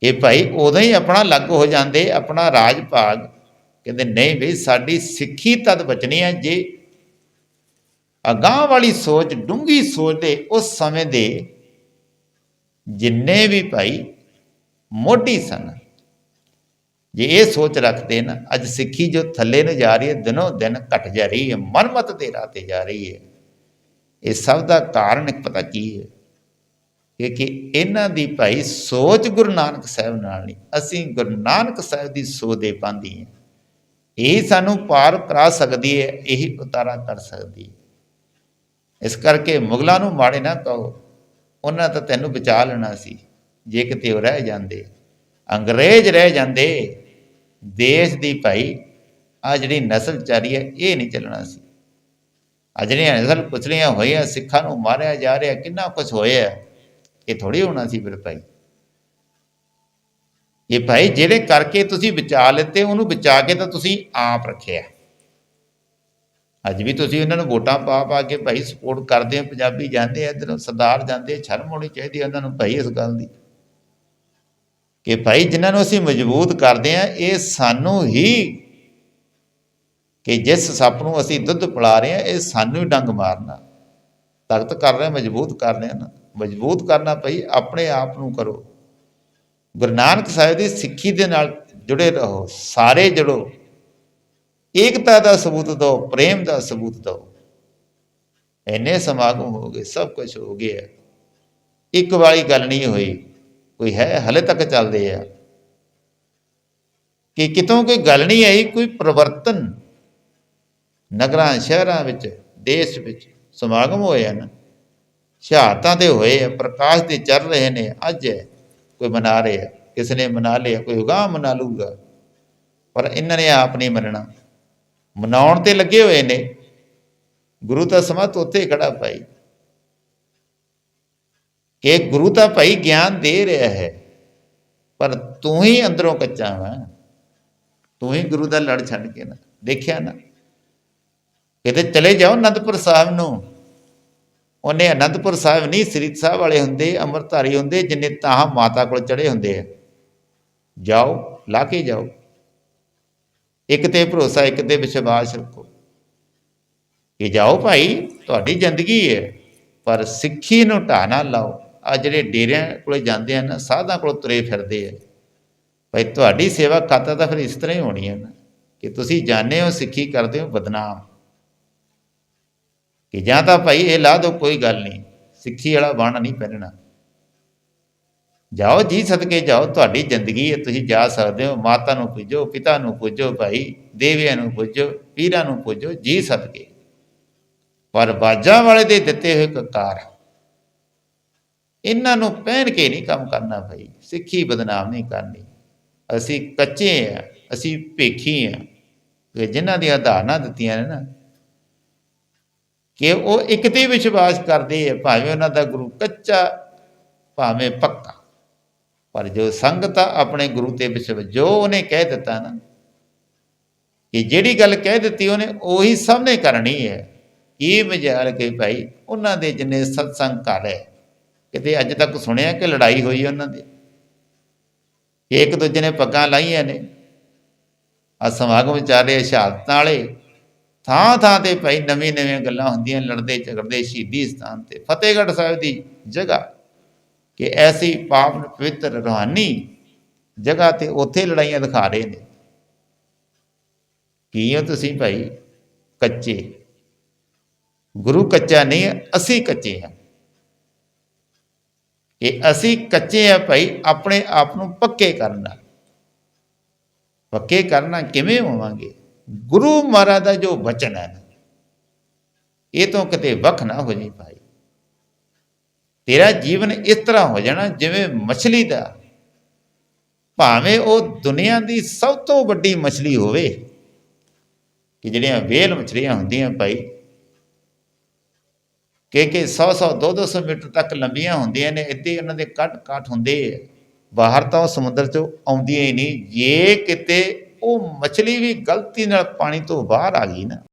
ਇਹ ਭਾਈ ਉਦੋਂ ਹੀ ਆਪਣਾ ਲੱਗ ਹੋ ਜਾਂਦੇ, ਆਪਣਾ ਰਾਜ ਭਾਗ ਕਹਿੰਦੇ, ਨਹੀਂ ਵੀ ਸਾਡੀ ਸਿੱਖੀ ਤਦ ਬਚਣੀ ਹੈ ਜੇ ਅਗਾਹ ਵਾਲੀ ਸੋਚ ਡੂੰਗੀ ਸੋਚ ਦੇ ਉਸ ਸਮੇਂ ਦੇ ਜਿੰਨੇ ਵੀ ਭਾਈ ਮੋਢੀ ਸਨ। ਜੇ ਇਹ ਸੋਚ ਰੱਖਦੇ ਨਾ, ਅੱਜ ਸਿੱਖੀ ਜੋ ਥੱਲੇ ਨੂੰ ਜਾ ਰਹੀ ਹੈ, ਦਿਨੋਂ ਦਿਨ ਘਟ ਜਾ ਰਹੀ ਹੈ ਮਨਮਤ ਦੇ ਰਾਹ ਤੇ ਜਾ ਰਹੀ ਹੈ। ਇਹ ਸਭ ਦਾ ਕਾਰਨ ਇੱਕ ਪਤਾ ਕੀ ਹੈ? ਕਿ ਕਿ ਇਹਨਾਂ ਦੀ ਭਾਈ ਸੋਚ ਗੁਰੂ ਨਾਨਕ ਸਾਹਿਬ ਨਾਲ ਨਹੀਂ, ਅਸੀਂ ਗੁਰੂ ਨਾਨਕ ਸਾਹਿਬ ਦੀ ਸੋਦੇ ਪਾਂਦੀ ਹੈ। ਇਹ ਸਾਨੂੰ ਪਾਰ ਕਰਾ ਸਕਦੀ ਹੈ, ਇਹੀ ਉਤਾਰਾ ਕਰ ਸਕਦੀ ਹੈ। ਇਸ ਕਰਕੇ ਮੁਗਲਾਂ ਨੂੰ ਮਾੜੇ ਨਾ ਕਹੋ, ਉਹਨਾਂ ਤਾਂ ਤੈਨੂੰ ਬਚਾ ਲੈਣਾ ਸੀ, ਜੇ ਕਿਤੇ ਉਹ ਰਹਿ ਜਾਂਦੇ। ਅੰਗਰੇਜ਼ ਰਹਿ ਜਾਂਦੇ ਦੇਸ਼ ਦੀ ਭਾਈ ਆ ਜਿਹੜੀ ਨਸਲ ਚਾਰੀ ਹੈ, ਇਹ ਨਹੀਂ ਚੱਲਣਾ ਸੀ। ਆ ਜਿਹੜੀਆਂ ਨਸਲ ਪੁਛਲੀਆਂ ਹੋਈਆਂ, ਸਿੱਖਾਂ ਨੂੰ ਮਾਰਿਆ ਜਾ ਰਿਹਾ, ਕਿੰਨਾ ਕੁਝ ਹੋਇਆ ਇਹ ਥੋੜੀ ਹੋਣਾ ਸੀ ਫਿਰ ਭਾਈ। ਇਹ ਭਾਈ ਜਿਹੜੇ ਕਰਕੇ ਤੁਸੀਂ ਬਚਾ ਲਿੱਤੇ, ਉਹਨੂੰ ਬਚਾ ਕੇ ਤਾਂ ਤੁਸੀਂ ਆਪ ਰੱਖਿਆ। ਅੱਜ ਵੀ ਤੁਸੀਂ ਉਹਨਾਂ ਨੂੰ ਵੋਟਾਂ ਪਾ ਪਾ ਕੇ ਭਾਈ ਸਪੋਰਟ ਕਰਦੇ ਆ ਪੰਜਾਬੀ ਜਾਂਦੇ ਆ, ਇਧਰੋਂ ਸਰਦਾਰ ਜਾਂਦੇ ਸ਼ਰਮ ਹੋਣੀ ਚਾਹੀਦੀ ਹੈ ਉਹਨਾਂ ਨੂੰ ਭਾਈ ਇਸ ਗੱਲ ਦੀ। ਕਿ ਭਾਈ ਜਿਨ੍ਹਾਂ ਨੂੰ ਅਸੀਂ ਮਜ਼ਬੂਤ ਕਰਦੇ ਆ ਇਹ ਸਾਨੂੰ ਹੀ ਕਿ ਜਿਸ ਸੱਪ ਨੂੰ ਅਸੀਂ ਦੁੱਧ ਪਿਲਾ ਰਹੇ ਆ ਇਹ ਸਾਨੂੰ ਹੀ ਡੰਗ ਮਾਰਨਾ। ਤਾਕਤ ਕਰ ਰਹੇ, ਮਜ਼ਬੂਤ ਕਰ ਰਹੇ ਨਾ ਮਜ਼ਬੂਤ ਕਰਨਾ ਭਾਈ, ਆਪਣੇ ਆਪ ਨੂੰ ਕਰੋ। ਗੁਰੂ ਨਾਨਕ ਸਾਹਿਬ ਦੀ ਸਿੱਖੀ ਦੇ ਨਾਲ ਜੁੜੇ ਰਹੋ, ਸਾਰੇ ਜੁੜੋ। ਏਕਤਾ ਦਾ ਸਬੂਤ ਦਿਓ, ਪ੍ਰੇਮ ਦਾ ਸਬੂਤ ਦਿਓ। ਇੰਨੇ ਸਮਾਗਮ ਹੋ ਗਏ, ਸਭ ਕੁਝ ਹੋ ਗਿਆ। ਇੱਕ ਵਾਲੀ ਗੱਲ ਨਹੀਂ ਹੋਈ। ਕੋਈ ਹੈ, ਹਲੇ ਤੱਕ ਚੱਲਦੇ ਆ। ਕਿ ਕਿਤੋਂ ਕੋਈ ਗੱਲ ਨਹੀਂ ਆਈ, ਕੋਈ ਪਰਿਵਰਤਨ ਨਗਰਾਂ, ਸ਼ਹਿਰਾਂ ਵਿੱਚ, ਦੇਸ਼ ਵਿੱਚ ਸਮਾਗਮ ਹੋਏ ਹਨ। ਸ਼ਹਾਦਤਾਂ ਦੇ ਹੋਏ ਆ, ਪ੍ਰਕਾਸ਼ ਦੇ ਚੱਲ ਰਹੇ ਨੇ, ਅੱਜ ਕੋਈ ਮਨਾ ਰਿਹਾ, ਕਿਸ ਨੇ ਮਨਾ ਲਿਆ, ਕੋਈ ਉਗਾਹ ਮਨਾ ਲੂਗਾ ਪਰ ਇਹਨਾਂ ਨੇ ਆਪ ਨਹੀਂ ਮੰਨਣਾ। ਮਨਾਉਣ ਤੇ ਲੱਗੇ ਹੋਏ ਨੇ। ਗੁਰੂ ਤਾਂ ਸਮਤ ਉੱਥੇ ਖੜਾ ਭਾਈ। ਕਿ ਗੁਰੂ ਤਾਂ ਭਾਈ ਗਿਆਨ ਦੇ ਰਿਹਾ ਹੈ, ਪਰ ਤੂੰ ਹੀ ਅੰਦਰੋਂ ਕੱਚਾ ਵਾ। ਤੂੰ ਹੀ ਗੁਰੂ ਦਾ ਲੜ ਛੱਡ ਕੇ ਨਾ, ਦੇਖਿਆ ਨਾ। ਕਿਤੇ ਚਲੇ ਜਾਓ ਅਨੰਦਪੁਰ ਸਾਹਿਬ ਨੂੰ। ਉਹਨੇ ਅਨੰਦਪੁਰ ਸਾਹਿਬ ਨਹੀਂ, ਸ੍ਰੀ ਸਾਹਿਬ ਵਾਲੇ ਹੁੰਦੇ, ਅੰਮ੍ਰਿਤਧਾਰੀ ਹੁੰਦੇ, ਜਿੰਨੇ ਤਾਂ ਮਾਤਾ ਕੋਲ ਚੜੇ ਹੁੰਦੇ ਆ। ਜਾਓ, ਲਾ ਕੇ ਜਾਓ। ਇੱਕ ਤੇ ਭਰੋਸਾ, ਇੱਕ ਤੇ ਵਿਸ਼ਵਾਸ ਰੱਖੋ। ਕਿ ਜਾਓ ਭਾਈ, ਤੁਹਾਡੀ ਜ਼ਿੰਦਗੀ ਹੈ, ਪਰ ਸਿੱਖੀ ਨੂੰ ਢਾਹ ਨਾ ਲਾਓ। ਆ ਜਿਹੜੇ ਡੇਰਿਆਂ ਕੋਲੇ ਜਾਂਦੇ ਹਨ, ਸਾਧਾਂ ਕੋਲ ਤੁਰੇ ਫਿਰਦੇ ਆ। ਭਾਈ ਤੁਹਾਡੀ ਸੇਵਾ ਖਾਤਾ ਤਾਂ ਫਿਰ ਇਸ ਤਰ੍ਹਾਂ ਹੀ ਹੋਣੀ ਹੈ ਨਾ ਕਿ ਤੁਸੀਂ ਜਾਣਦੇ ਹੋ, ਸਿੱਖੀ ਕਰਦੇ ਹੋ, ਬਦਨਾਮ। ਕਿ ਜਾਂ ਤਾਂ ਭਾਈ ਇਹ ਲਾ ਦੋ ਕੋਈ ਗੱਲ ਨਹੀਂ, ਸਿੱਖੀ ਵਾਲਾ ਬਣ ਨਹੀਂ ਪਹਿਨਣਾ। ਜਾਓ ਜੀ ਸਦਕੇ ਜਾਓ, ਤੁਹਾਡੀ ਜ਼ਿੰਦਗੀ ਹੈ, ਤੁਸੀਂ ਜਾ ਸਕਦੇ ਹੋ, ਮਾਤਾ ਨੂੰ ਪੁੱਜੋ, ਪਿਤਾ ਨੂੰ ਪੁੱਜੋ, ਭਾਈ ਦੇਵਿਆਂ ਨੂੰ ਪੁੱਜੋ, ਪੀਰਾਂ ਨੂੰ ਪੁੱਜੋ, ਜੀ ਸਦਕੇ। ਪਰ ਬਾਜਾਂ ਵਾਲੇ ਦੇ ਦਿੱਤੇ ਹੋਏ ਕਕਾਰ। ਇਹਨਾਂ ਨੂੰ ਪਹਿਨ ਕੇ ਨਹੀਂ ਕੰਮ ਕਰਨਾ ਭਾਈ ਸਿੱਖੀ ਬਦਨਾਮ ਨਹੀਂ ਕਰਨੀ। ਅਸੀਂ ਕੱਚੇ ਆ ਅਸੀਂ ਭੇਖੀ ਆ ਕਿ ਜਿਨ੍ਹਾਂ ਦੀਆਂ ਧਾਰਨਾ ਦਿੱਤੀਆਂ ਨੇ ਨਾ, ਕਿ ਉਹ ਇੱਕ ਤੇ ਵਿਸ਼ਵਾਸ ਕਰਦੇ ਆ, ਭਾਵੇਂ ਉਹਨਾਂ ਦਾ ਗੁਰੂ ਕੱਚਾ, ਭਾਵੇਂ ਪੱਕਾ। ਪਰ ਜੋ ਸੰਗਤ ਆ, ਆਪਣੇ ਗੁਰੂ ਤੇ ਵਿਸ਼ਵਾਸ ਜੋ ਉਹਨੇ ਕਹਿ ਦਿੱਤਾ ਨਾ, ਕਿ ਜਿਹੜੀ ਗੱਲ ਕਹਿ ਦਿੱਤੀ ਉਹਨੇ, ਉਹੀ ਸਭ ਨੇ ਕਰਨੀ ਹੈ। ਇਹ ਮਜਾਲ ਕੇ ਭਾਈ, ਉਹਨਾਂ ਦੇ ਜਿੰਨੇ ਸਤਸੰਗ ਘਰ ਹੈ ਕਿਤੇ ਅੱਜ ਤੱਕ ਸੁਣਿਆ ਕਿ ਲੜਾਈ ਹੋਈ ਹੈ ਉਹਨਾਂ ਦੀ? ਇੱਕ ਦੂਜੇ ਨੇ ਪੱਗਾਂ ਲਾਈਆਂ ਨੇ। ਆ ਸਮਾਗਮ ਚੱਲ ਰਿਹਾ ਸ਼ਹਾਦਤਾਂ ਵਾਲੇ। ਥਾਂ ਥਾਂ ਤੇ ਭਾਈ ਨਵੀਂ ਨਵੀਆਂ ਗੱਲਾਂ ਹੁੰਦੀਆਂ, ਲੜਦੇ ਝਗੜਦੇ ਸ਼ਹੀਦੀ ਸਥਾਨ ਤੇ। ਫਤਿਹਗੜ੍ਹ ਸਾਹਿਬ ਦੀ ਜਗ੍ਹਾ ਕਿ ਐਸੀ ਪਾਵਨ ਪਵਿੱਤਰ ਰੂਹਾਨੀ ਜਗ੍ਹਾ ਤੇ ਉੱਥੇ ਲੜਾਈਆਂ ਦਿਖਾ ਰਹੇ ਨੇ। ਕੀ ਹੋ ਤੁਸੀਂ ਭਾਈ? ਕੱਚੇ। ਗੁਰੂ ਕੱਚਾ ਨਹੀਂ ਹੈ, ਅਸੀਂ ਕੱਚੇ ਹਾਂ। ਕਿ ਅਸੀਂ ਕੱਚੇ ਆ ਭਾਈ ਆਪਣੇ ਆਪ ਨੂੰ ਪੱਕੇ ਕਰਨਾ ਪੱਕੇ ਕਰਨਾ ਕਿਵੇਂ ਹੋਵਾਂਗੇ? ਗੁਰੂ ਮਹਾਰਾਜ ਦਾ ਜੋ ਬਚਨ ਹੈ ਨਾ, ਇਹ ਤੋਂ ਕਿਤੇ ਵੱਖ ਨਾ ਹੋ ਜੀ ਭਾਈ। ਤੇਰਾ ਜੀਵਨ ਇਸ ਤਰ੍ਹਾਂ ਹੋ ਜਾਣਾ ਜਿਵੇਂ ਮਛਲੀ ਦਾ। ਭਾਵੇਂ ਉਹ ਦੁਨੀਆ ਦੀ ਸਭ ਤੋਂ ਵੱਡੀ ਮਛਲੀ ਹੋਵੇ ਕਿ ਜਿਹੜੀਆਂ ਵੇਲ ਮਛਲੀਆਂ ਹੁੰਦੀਆਂ ਭਾਈ ਕਿ ਕਿ 100 100 200 200 ਮੀਟਰ ਤੱਕ ਲੰਬੀਆਂ ਹੁੰਦੀਆਂ ਨੇ, ਇੱਥੇ ਉਹਨਾਂ ਦੇ ਕੱਟ ਕੱਟ ਹੁੰਦੇ ਆ। ਬਾਹਰ ਤਾਂ ਉਹ ਸਮੁੰਦਰ ਚੋਂ ਆਉਂਦੀਆਂ ਹੀ ਨਹੀਂ। ਜੇ ਕਿਤੇ ਉਹ ਮੱਛਲੀ ਵੀ ਗਲਤੀ ਨਾਲ ਪਾਣੀ ਤੋਂ ਬਾਹਰ ਆ ਗਈ ਨਾ